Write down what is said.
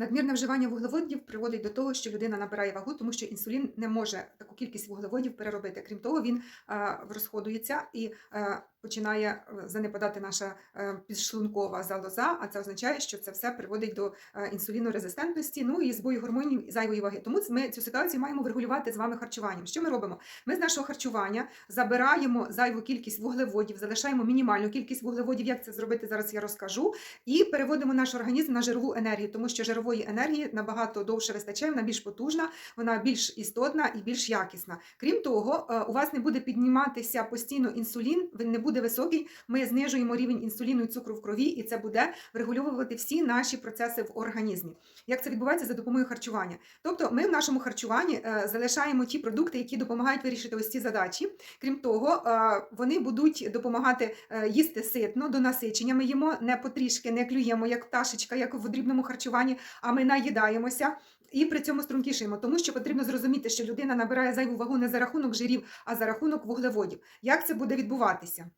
Надмірне вживання вуглеводів приводить до того, що людина набирає вагу, тому що інсулін не може таку кількість вуглеводів переробити. Крім того, він е, розходується і е, починає е, занепадати наша підшлункова залоза, а це означає, що це все приводить до інсулінорезистентності, ну і збою гормонів і зайвої ваги. Тому ми цю ситуацію маємо врегулювати з вами харчуванням. Що ми робимо? Ми з нашого харчування забираємо зайву кількість вуглеводів, залишаємо мінімальну кількість вуглеводів. Як це зробити зараз? Я розкажу, і переводимо наш організм на жирову енергію, тому що жирової енергії набагато довше вистачає, вона більш потужна, вона більш істотна і більш якісна. Крім того, е, у вас не буде підніматися постійно інсулін, він не буде високий. Ми знижуємо рівень інсуліну і цукру в крові, і це буде врегульовувати всі наші процеси в організмі. Як це відбувається за допомогою харчування? Тобто, ми в нашому харчуванні е, залишаємо ті продукти, які допомагають вирішити ось ці задачі. Крім того, е, вони будуть допомагати їсти ситно до насичення. Ми їмо не потрішки, не клюємо як пташечка, як в дрібному харчуванні, а ми наїдаємося. І при цьому стрункішаємо, тому що потрібно зрозуміти, що людина зайву вагу не за рахунок жирів, а за рахунок вуглеводів. Як це буде відбуватися?